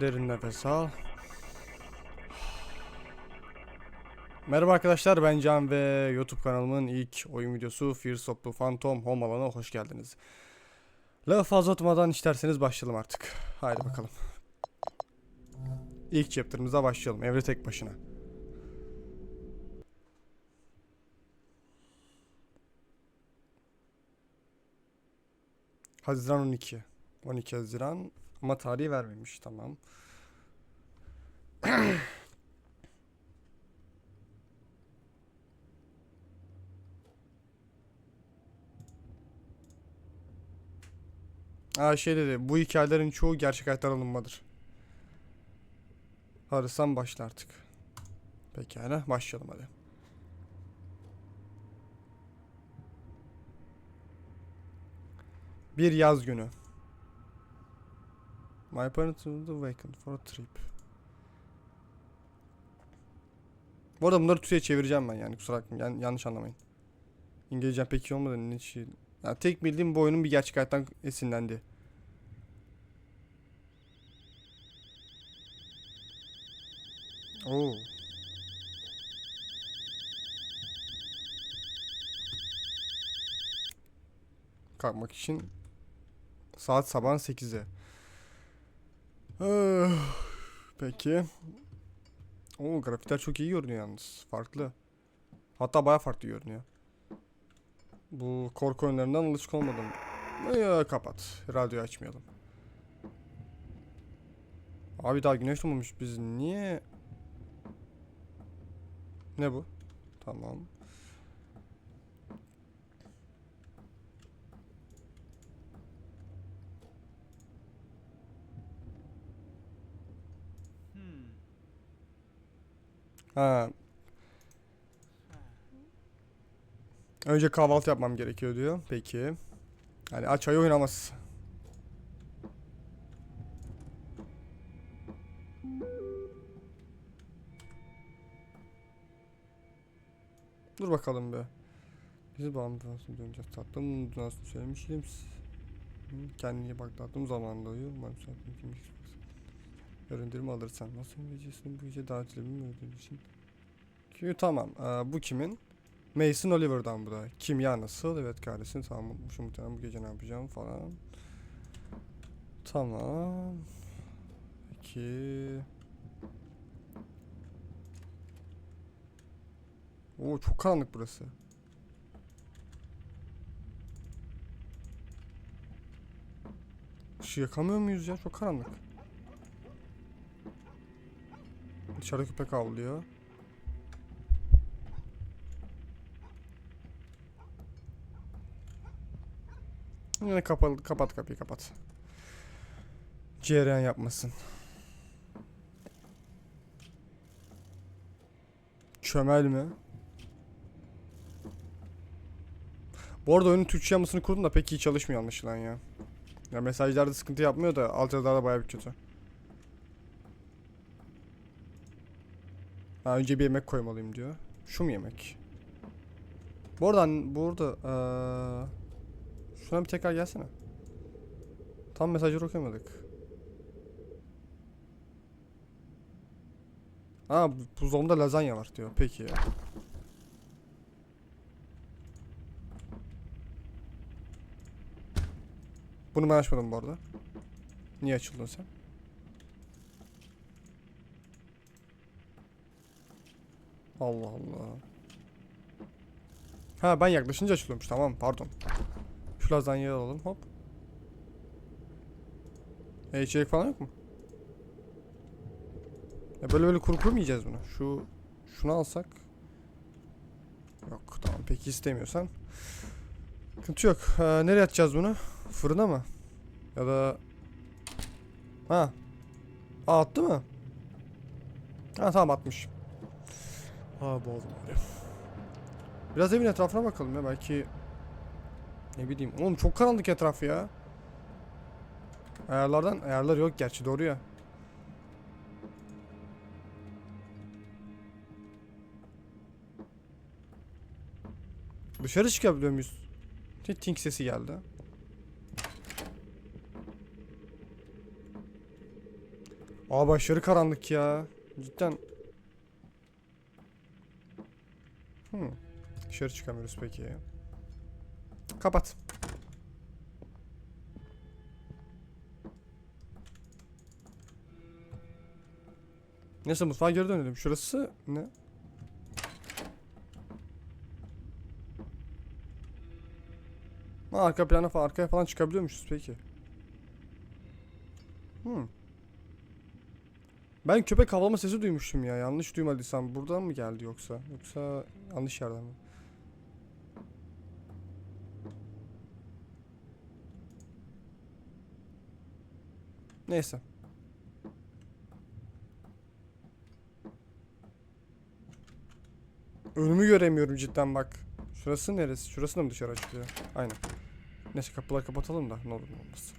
Derin nefes al. Merhaba arkadaşlar ben Can ve YouTube kanalımın ilk oyun videosu Fears of the Phantom Home alanına hoş geldiniz. Lafı fazla tutmadan isterseniz başlayalım artık. Haydi bakalım. İlk chapter'ımıza başlayalım. Evre tek başına. Haziran 12. 12 Haziran ama tarihi vermemiş tamam. Aa şey dedi bu hikayelerin çoğu gerçek hayattan alınmadır. Harıstan başla artık. Pekala başlayalım hadi. Bir yaz günü. My parents the weekend for a trip. Bu arada bunları Türkçe'ye çevireceğim ben yani kusura bakmayın yan- yanlış anlamayın. İngilizcem pek iyi olmadı ne şey. Ya tek bildiğim bu oyunun bir gerçek hayattan esinlendi. Oo. Kalkmak için saat sabahın 8'i. Peki. Oo grafikler çok iyi görünüyor yalnız. Farklı. Hatta baya farklı görünüyor. Bu korku oyunlarından alışık olmadım. Ya, kapat. Radyoyu açmayalım. Abi daha güneş doğmamış. Biz niye... Ne bu? Tamam. Önce kahvaltı yapmam gerekiyor diyor. Peki. Yani aç ay oynamaz. Dur bakalım be. Biz bağımlılığı döneceğiz tatlım. Nasıl söylemiştim. Hı, Kendine iyi bak tatlım zamanında uyu. Umarım saatini kim Öğrendirme alırsan. Nasıl İngilizcesini bu gece daha dilerim öldüğün için. Ki tamam. Ee, bu kimin? Mason Oliver'dan bu da. Kimya nasıl? Evet kardeşim tamam unutmuşum muhtemelen bu gece ne yapacağım falan. Tamam. Peki. Oo çok karanlık burası. Işığı yakamıyor muyuz ya? Çok karanlık. Dışarıda köpek avlıyor. Yine kapalı, kapat kapıyı kapat. Cereyan yapmasın. Çömel mi? Bu arada oyunun Türkçe yamasını kurdum da pek iyi çalışmıyor anlaşılan ya. Ya mesajlarda sıkıntı yapmıyor da alt yazılarda bayağı bir kötü. Ha, önce bir yemek koymalıyım diyor. Şu mu yemek? Bu arada burada eee şuna bir tekrar gelsene. Tam mesajları okuyamadık. Ha bu- buzdolabında lazanya var diyor. Peki. Bunu ben açmadım bu arada. Niye açıldın sen? Allah Allah. Ha ben yaklaşınca açılıyormuş. Tamam pardon. Şu lazanyayı alalım hop. E içerik falan yok mu? Ya böyle böyle kuru kuru mu yiyeceğiz bunu? Şu şunu alsak. Yok tamam peki istemiyorsan. Sıkıntı yok. Ha, nereye atacağız bunu? Fırına mı? Ya da... Ha. Aa, attı mı? Ha tamam atmış. Ha böyle. Biraz evin etrafına bakalım ya belki... Ne bileyim. Oğlum çok karanlık etrafı ya. Ayarlardan ayarlar yok gerçi doğru ya. Dışarı çıkabiliyor muyuz? Tink sesi geldi. Aa başarı karanlık ya. Cidden. Hmm. Dışarı çıkamıyoruz peki. Kapat. Neyse mutfağa geri dönelim. Şurası ne? Ha, arka plana falan arkaya falan çıkabiliyormuşuz peki. Hmm. Ben köpek havlama sesi duymuştum ya. Yanlış duymadıysam buradan mı geldi yoksa? Yoksa yanlış yerden mi? Neyse. Önümü göremiyorum cidden bak. Şurası neresi? Şurası da mı dışarı açılıyor? Aynen. Neyse kapıları kapatalım da ne olur ne olmaz.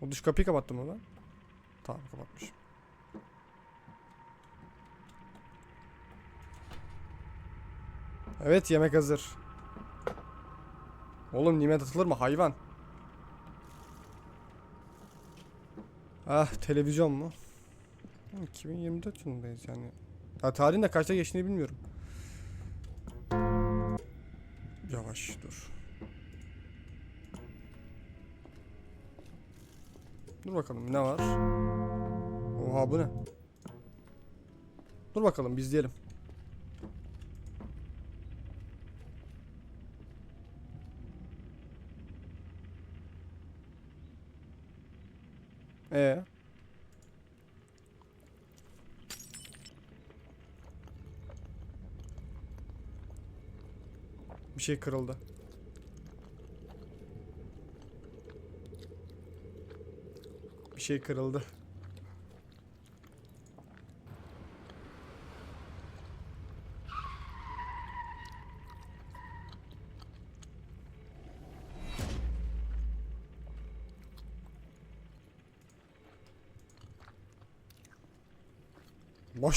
O dış kapıyı kapattım mı ben? Tamam kapatmışım. Evet yemek hazır. Oğlum nimet atılır mı hayvan? Ah televizyon mu? Hı, 2024 yılındayız yani. Ha tarihin de kaçta geçtiğini bilmiyorum. Yavaş dur. Dur bakalım ne var? Oha bu ne? Dur bakalım biz diyelim. Ee. Bir şey kırıldı. Bir şey kırıldı.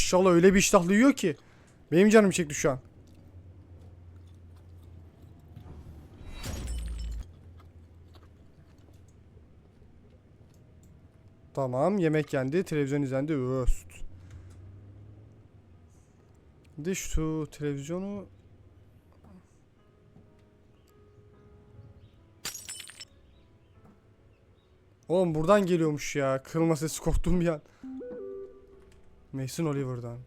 Maşallah öyle bir iştahlı yiyor ki. Benim canım çekti şu an. Tamam yemek yendi, televizyon izlendi. Öst. De şu televizyonu Oğlum buradan geliyormuş ya. Kırılma sesi korktum bir an. Mason Oliver'dan.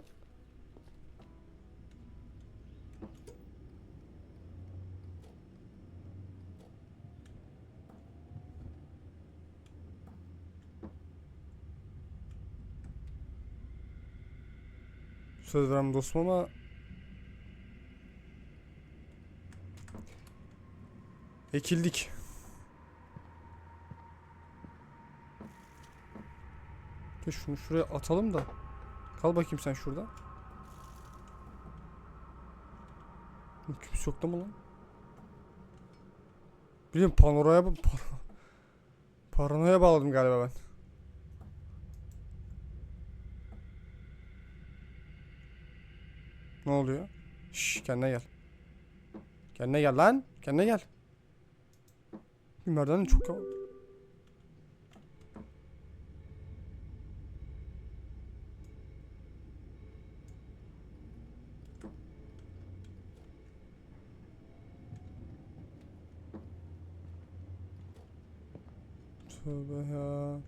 Söz vermem dostum ama Ekildik. Şunu şuraya atalım da. Kal bakayım sen şurada. Kimse yok da mı lan? Bilmiyorum panoraya pa paranoya bağladım galiba ben. Ne oluyor? Şş kendine gel. Kendine gel lan. Kendine gel. Merdiven çok yavaş. Ya.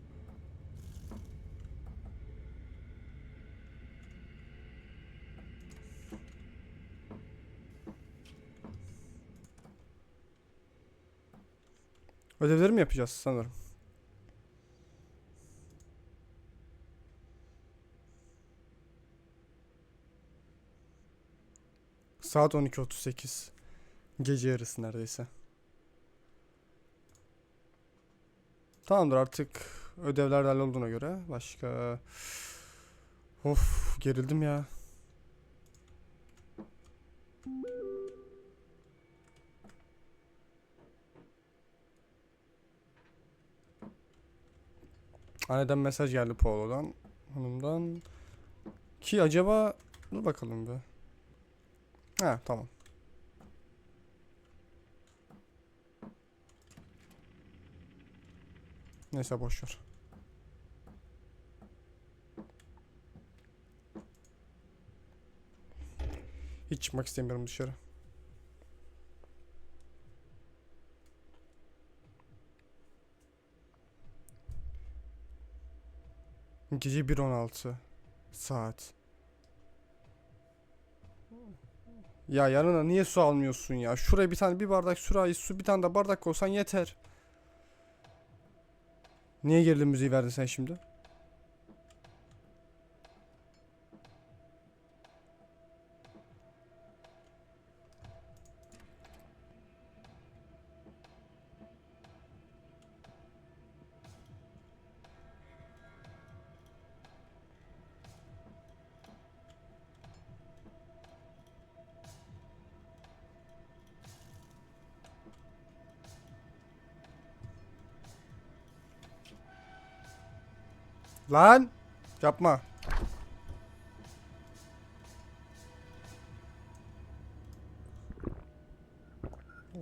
Ödevleri mi yapacağız sanırım? Saat 12.38. Gece yarısı neredeyse. Tamamdır artık ödevler de hallolduğuna göre başka... Of gerildim ya. Anneden mesaj geldi Polo'dan. Hanımdan. Ki acaba... Dur bakalım bir. Ha tamam. Neyse boşver. Hiç çıkmak istemiyorum dışarı. Gece 1.16 saat. Ya yanına niye su almıyorsun ya? Şuraya bir tane bir bardak sürahi su bir tane de bardak olsan yeter. Niye gerilim müziği verdin sen şimdi? Lan! Yapma.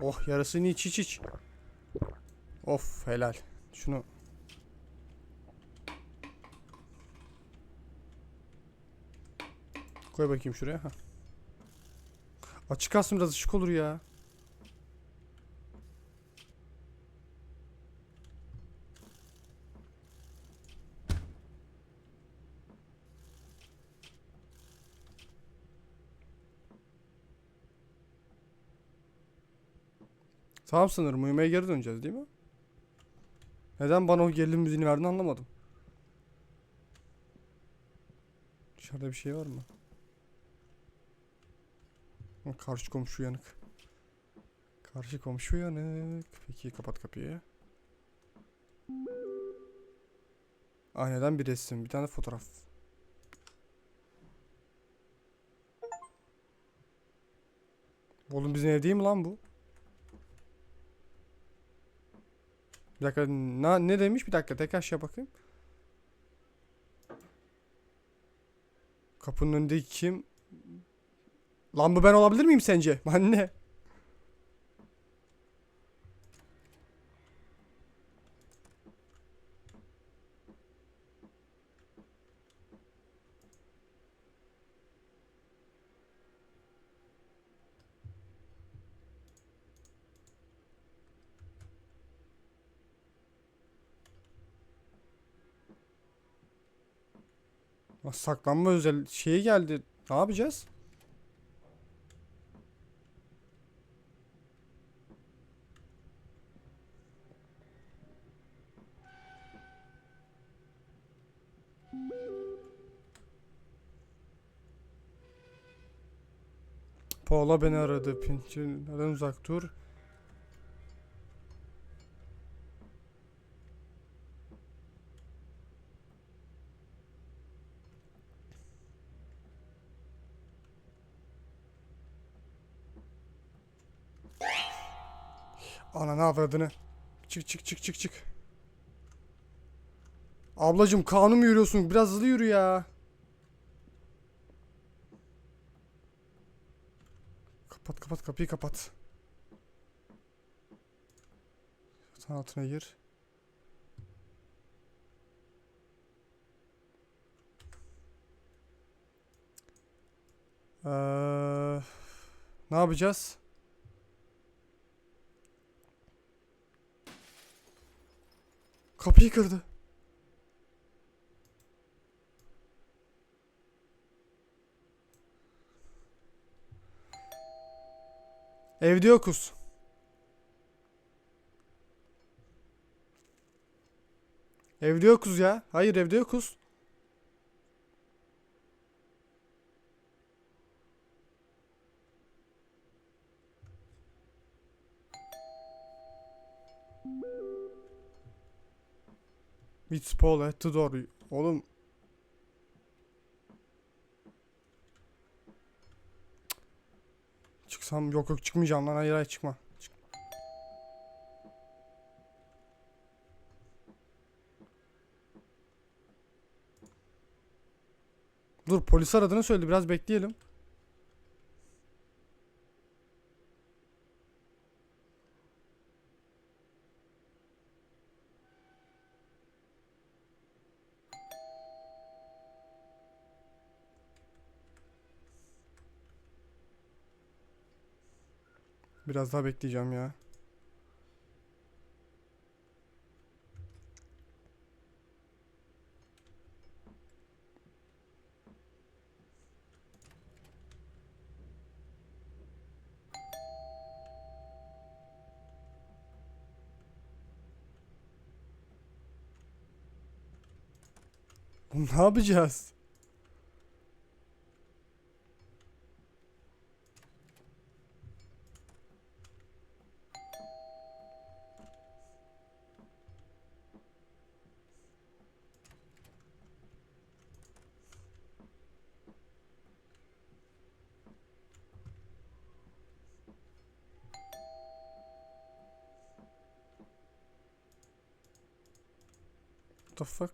Oh yarısını iç iç iç. Of helal. Şunu Koy bakayım şuraya. Açık kalsın biraz ışık olur ya. Tamam sanırım uyumaya geri döneceğiz değil mi? Neden bana o gerilim müziğini verdin anlamadım. Dışarıda bir şey var mı? Karşı komşu uyanık. Karşı komşu uyanık. Peki kapat kapıyı. Aynadan bir resim, bir tane fotoğraf. Oğlum bizim ev değil mi lan bu? Bir dakika na, ne demiş? Bir dakika tekrar şey bakayım. Kapının önündeki kim? Lan bu ben olabilir miyim sence? Anne. Saklanma özel şeyi geldi. Ne yapacağız? Paula beni aradı. Pinçin neden uzak dur? Ananı avradını. Çık çık çık çık çık. Ablacım kanun mu yürüyorsun? Biraz hızlı yürü ya. Kapat kapat kapıyı kapat. Yatağın altına gir. Ee, ne yapacağız? Kapıyı kırdı. Evde yokuz. Evde yokuz ya. Hayır evde yokuz. It's Paul at the door. Oğlum. Çıksam yok yok çıkmayacağım lan hayır hayır çıkma. Çık- Dur polis aradığını söyledi biraz bekleyelim. Biraz daha bekleyeceğim ya. Ne yapacağız? The fuck?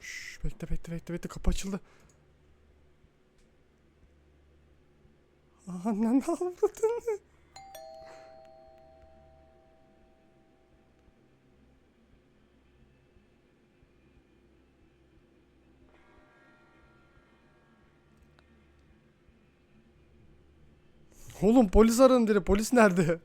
Şşş, bekle bekle bekle bekle kapı açıldı. Anne ne yaptın? Oğlum polis arın dedi. Polis nerede?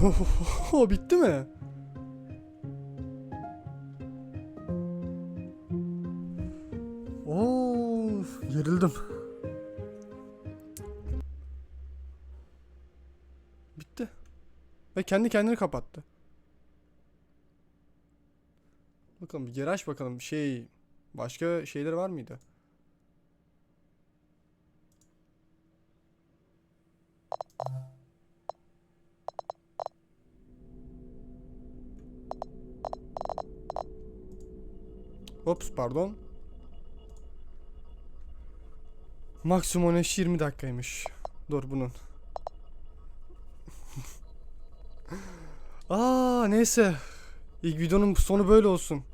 bitti mi? Of, gerildim. Bitti. Ve kendi kendini kapattı. Bakalım bir geri aç bakalım. Şey, başka şeyler var mıydı? Ops pardon. Maksimum eş 20 dakikaymış. Dur bunun. Aa neyse. İlk videonun sonu böyle olsun.